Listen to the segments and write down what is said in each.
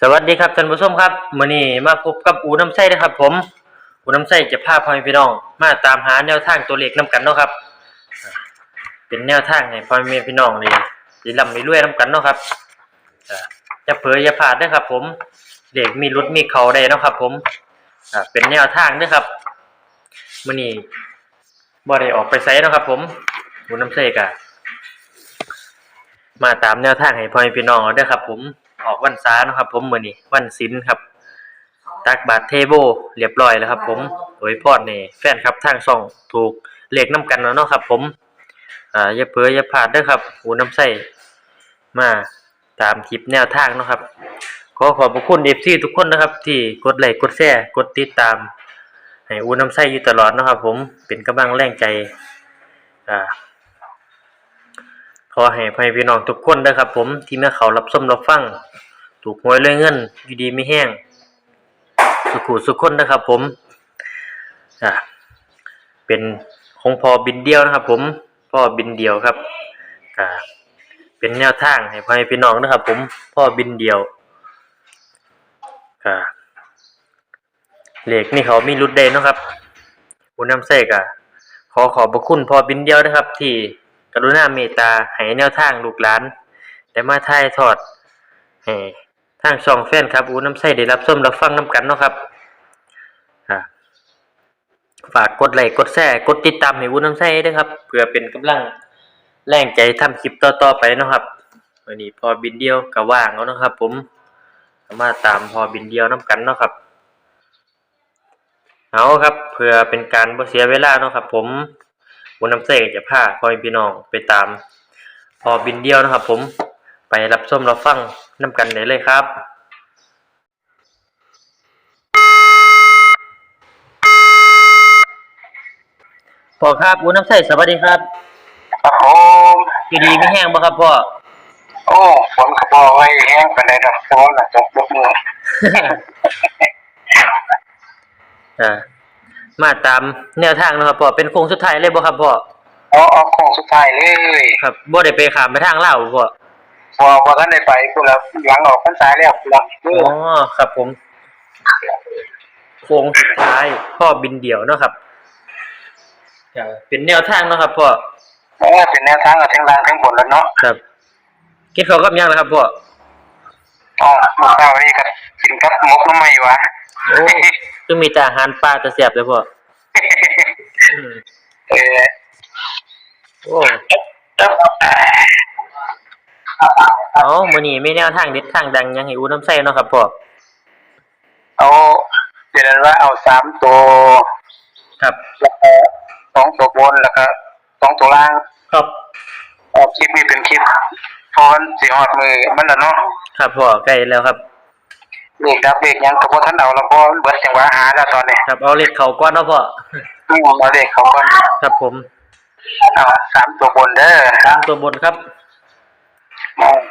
สวัสดีครับท่านผู้ชมครับมื้อนี้มาพบกับอูน้ำไส้นะครับ ผมอูน้ำไส้จะพาพ่อแม่พี่น้อง มาตามหาแนวทางตัวเลขนํกันเนาะครับ เป็นแนวทางให้พ่อแม่พี่น้องนี่สิร่ำมีรวยนํกันเนาะครับจะเผยอย่าพลาดเด้ครับ ผมเลขมีรุดมีเขาได้เนาะครับ ผมเป็นแนวทางเด้อครับมื้อนี้บ่ได้ออกไปไสเนาะครับ ผมอูน้ำไส้ก็มาตามแนวทางให้พ่อแม่พี่น้องเอาเด้อครับ ผม ออกวันษานะครับ ผมมือนี้วันศีลครับ ตักบาตรเทโบเรียบร้อยแล้วครับ ผมโดยพอดนี่แฟนครับทางช่องถูกเลขนํกันแล้วเนาะครับ ผมอ่าอย่าเผลออย่าพลาดเด้อครับหูน้ำใส้มาตามคลิปแนวทางเนาะครับ ขอขอบพระคุณ FC ทุกคนนะครับ ที่กดไลค์กดแชร์กดติดตามให้อูน้ำใส้อยู่ตลอดนะครับ ผมเป็นกำลังแรงใจอ่า ขอให้พ่อแม่พี่น้องทุกคนนะครับ ผมที่มาเขารับชมรับฟัง ถูกหวยรวยเงินอยู่ดีไม่แห้ง สุขุสุขคนนะครับ ผมอ่าเป็นของพอบินเดียวนะครับ ผมพ่อบินเดียวครับอ่าเป็นแนวทางให้พ่อแม่พี่น้องนะครับ ผมพ่อบินเดียวอ่าเลขนี่เขามีรุดเดนนะครับคุณน้ำเสกอะขอขอบพระคุณพอบินเดียวนะครับที่ กรุณาเมตตาให้แนวทางลูกหลานได้มาถ่ายทอดให้ทางช่องแฟนครับอูน้ำใสได้รับชมรับฟังน้ำกันเนาะครับฝากกดไลค์กดแชร์กดติดตามให้อูน้ำใสด้วยครับ เพื่อเป็นกำลังแรงใจทำคลิปต่อๆไปเนาะครับวันนี้พอบินเดียวก็ว่างแล้วเนาะครับ ผมมาตามพอบินเดียวน้ำกันเนาะครับเอาครับ เพื่อเป็นการบ่เสียเวลาเนาะครับ ผม บุญน้ำเสกจะพาพ่อแม่พี่น้องไปตาม พอบินเดียวนะครับ ผมไปรับชมรับฟังน้ำกันได้เลยครับพ่อครับบุญน้ำใสสวัสดีครับครับผมอยู่ดีไม่แห้งบ่ครับพ่อโอ้ฝนกระบอกไว้แห้งไปเลยครับฝนน่ะตกบกมืออ่า มาตามแนวทางเนาะครับพ่อเป็นโค้งสุดท้ายเลยบ่ครับพ่อเอาเอาของสุดท้ายเลยครับบ่ได้ไปขามไปทางลาวบ่พ่อพอพอท่านได้ไปพูดแล้วหลังออกพรรษาแล้วหลังอ๋อครับผมโค้งสุดท้ายพ่อบินเดี่ยวเนาะครับอ่าเป็นแนวทางเนาะครับพ่อเออเป็นแนวทางกับทั้งล่างทั้งบนแล้วเนาะครับกินข้าวกับหยังนะครับพ่ออ๋อเมื่อเช้านี้ก็กินกับมกน้ำไม่วะโอ้ คือมีแต่อาหารปลาแต่เสียบเลยพ่ออืมเออโอ้เอามื้อนี้มีแนวทางเด็ดทางดังหยังให้อูน้ำใส่เนาะครับพ่อเอาเป็นนั้นว่าเอาสามตัวครับ แล้วก็สองตัวบนแล้วก็สองตัวล่างครับออกคลิปนี้เป็นคลิปพอนสีหอดมือมันละเนาะครับพ่อใกล้แล้วครับ เบรกดับเบรกยังกับพท่านเอาแล้วพอเบิดจังหวะหาแล้วตอนนี้ครับเอาเลขเข้าก่อนเนาะพ่ออืมเอาเด็กเขาก่อนครับผมเอาสามตัวบนเด้อตามตัวบนครับ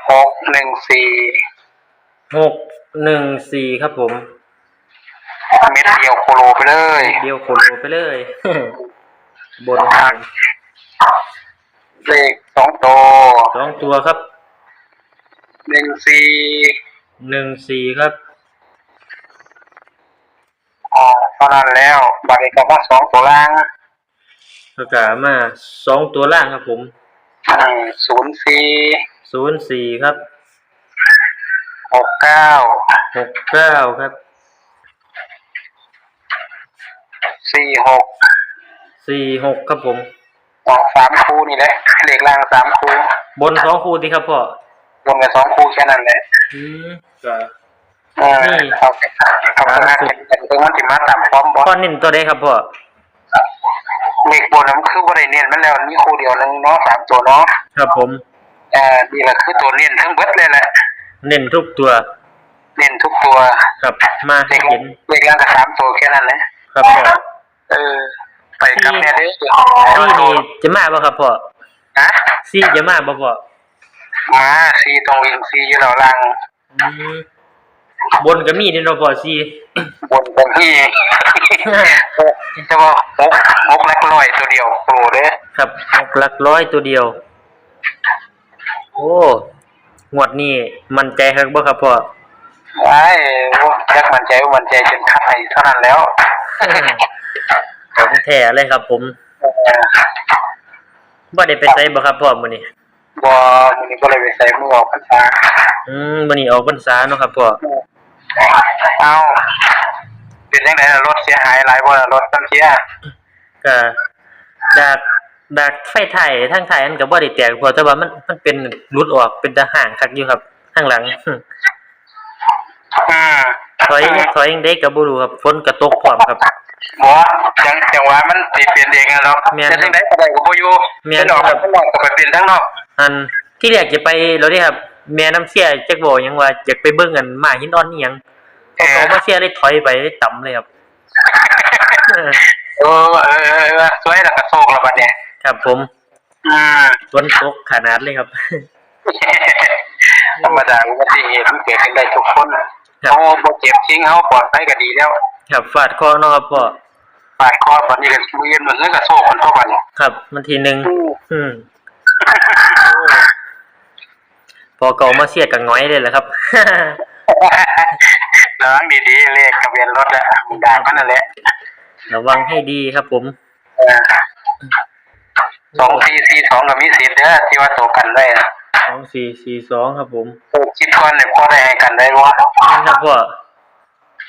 หกหนึ่งสี่หกหนึ่งสี่ครับผมเม็ดเดียวโคโลไปเลยเดียวโคโลไปเลย บนทางเลขสองตัวสองตัวครับหนึ่งสี่หนึ่งสี่ครับ อ่าเท่านั้นแล้วบัตรกับว่าสองตัวล่างแล้วก็มาสองตัวล่างครับผมศูนย์สี่ศูนย์สี่ครับหกเก้าหกเก้าครับสี่หกสี่หกครับผมออกสามคู่นี่แหละเลขล่างสามคู่ บนสองคู่ดีครับพ่อรวมกันสองคู่แค่นั้นแหละอืมก็อืมนี่เอาเอาขนาด เป็นตรงนั้นที่มาต่ำพร้อมบอสพ่อเน้นตัวใดครับพ่อเลขบนนั้นคือบริเนียนมันแล้วนี่คู่เดียวนึงเนาะสามตัวเนาะครับผมเอ่านี่แหละคือตัวเนียนทั้งเบิดเลยแหละเน้นทุกตัว เนียนทุกตัวครับมาเลให้ขเห็นเลขล่างกับสามตัวแค่นั้นแหละครับพ่อเออไปกับแม่เด้อซี่นี่จะมาบ่ครับพ่อฮะซี่จะมาบ่พ่อมาซีตรงวิ่งซีอยู่แล้วล่างอืมบนก็มีเด้เนาะพ่อซี่ บนตรงที่จะว่าหกหกนักร้อยตัวเดียวโปรเด้อครับหกหลักร้อยตัวเดียว โอ้งวดนี้มั่นใจครับบ่ครับพ่อไอ้ยักมันใจว่ามันใจจนคัดไอ้เท่านั้นแล้วของแท้เลยครับ ผมเออบ่ได้ไปไสบ่ครับพ่อมื้อนี้บอมันนี้ก็เลยไปใส่มือออกพรรษาอืมมื้อนี้ออกพรรษาเนาะครับพ่อเอาเป็นยั งไงล่ะรถเสียหายหลายบ่ล่ะรถต้นเสียก็ดากดากไฟไทยทางไทยอันก็บ่ได้แตกพอแต่ว่ามันมันเป็นหลุดออกเป็นตะห่างคักอยู่ครับข้างหลัง อืมถอยถอยยังได้ก็บ่รู้ครับฝนก็ตกพร้อมครับหมอจังจังหวะมันสิเปลี่ยนเองอะเนาะแม่นจะจังได๋ก็ได้ก็บ่อยู่แม่นเป็นออกครับข้างนอกก็ไปเปลี่ยนข้างนอก อันที่แรกจะไปแล้วเด้ครับ แม่น้ำเสียจักบอกหยังว่าอยากไปเบิ่งกันหมาหินอ่อนอีหยัง พอเขามาเสียเลยถอยไปเลยต่ำเลยครับเออเออเออเออสวยแล้วก็โศกแล้วบัดเนี่ยครับผมอืมฝนตกขนาดเลยครับธรรมดาอุบัติเหตุมันเกิดขึ้นได้ทุกคนครับเขาบ่เจ็บจริงเขาปลอดภัยก็ดีแล้วครับฟาดคอเนาะครับพ่อปาดคอตอนนี้ก็มือมันก็โซ่คนทั่วไปครับมันทีหนึ่งอืมโอ้พอเก่ามาเสียกับง้อยเลยแหละครับ ระวังดีๆเลขทะเบียนรถอะมึงด่ามันนั่นแหละระวังให้ดีครับผมสองสี่สี่สองก็มีสิทธิ์เด้อที่ว่าโตกันได้นะสองสี่สี่สองครับผมคิดก่อนเนี่ยพอได้ให้กันได้วะนี่ครับพ่อ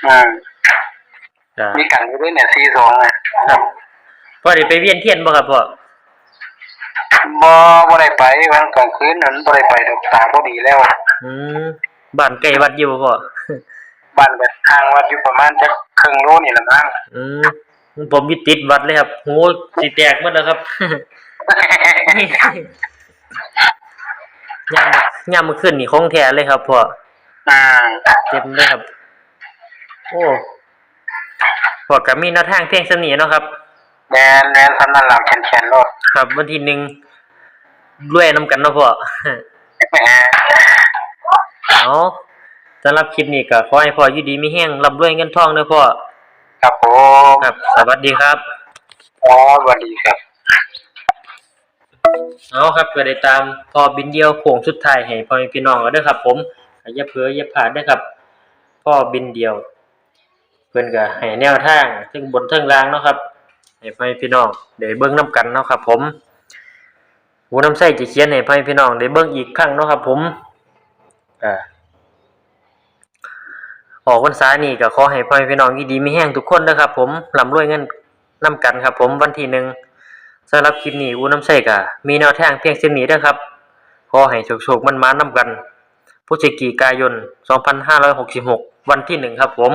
อืมจ้ะมีกันอยู่ด้วยเนี่ยสี่สองอะครับพ่อได้ไปเวียนเทียนบ่ครับพ่อบ่บ่ได้ไปวันกลางคืนนั้นบ่ได้ไปดอกตาบ่ดีแล้ว อืมบ้านใกล้วัดอยู่บ่พ่อ บ้านก็ทางวัดอยู่ประมาณจักครึ่งโลนี่ละมั้งอืมผมอยู่ติดวัดเลยครับหูสิแตกหมดแล้วครับย่ามย่ามมื้อคืนนี่ของแท้เลยครับพ่ออืมเต็มเลยครับ โอ้พอกับมีแนวทางเพียงสนีเนาะครับแมนแมนสำนันหลังแขนๆรถครับวันที่หนึ่งรวยน้ำกันเนาะพ่อแหมเอา สำหรับคลิปนี้ก็ขอให้พ่ออยู่ดีมีแห้งร่ำรวยเงินทองเด้อพ่อครับผมครับ สวัสดีครับอ๋อสวัสดีครับเอาครับก็ได้ตามพอบินเดียวโค้งสุดท้ายให้พ่อแม่พี่น้องเอาเด้อครับ ผมอย่าเผลออย่าพลาดเด้อครับพ่อบินเดียว เพิ่นก็ให้แนวทางทั้งบนทั้งล่างเนาะครับให้พ่อแม่พี่น้องได้เบิ่งนํกันเนาะครับ ผมหูน้ำใส้จะเขียนให้พ่อแม่พี่น้องได้เบิ่งอีกครั้งเนาะครับ ผมอ่า ออกวันษานี่ก็ขอให้พ่อพี่น้องอยู่ดีมีแห้งทุกคนนะครับ ผมลำรวยเงินนํกันครับ ผมวันที่หนึ่งสำหรับคลิปนี้อูน้ำใส่กะมีแนวทางเพียงเส้นนี้นะครับขอให้โชคๆมันมานำกันพฤศจิกายน 2566 วันที่หนึ่งครับผม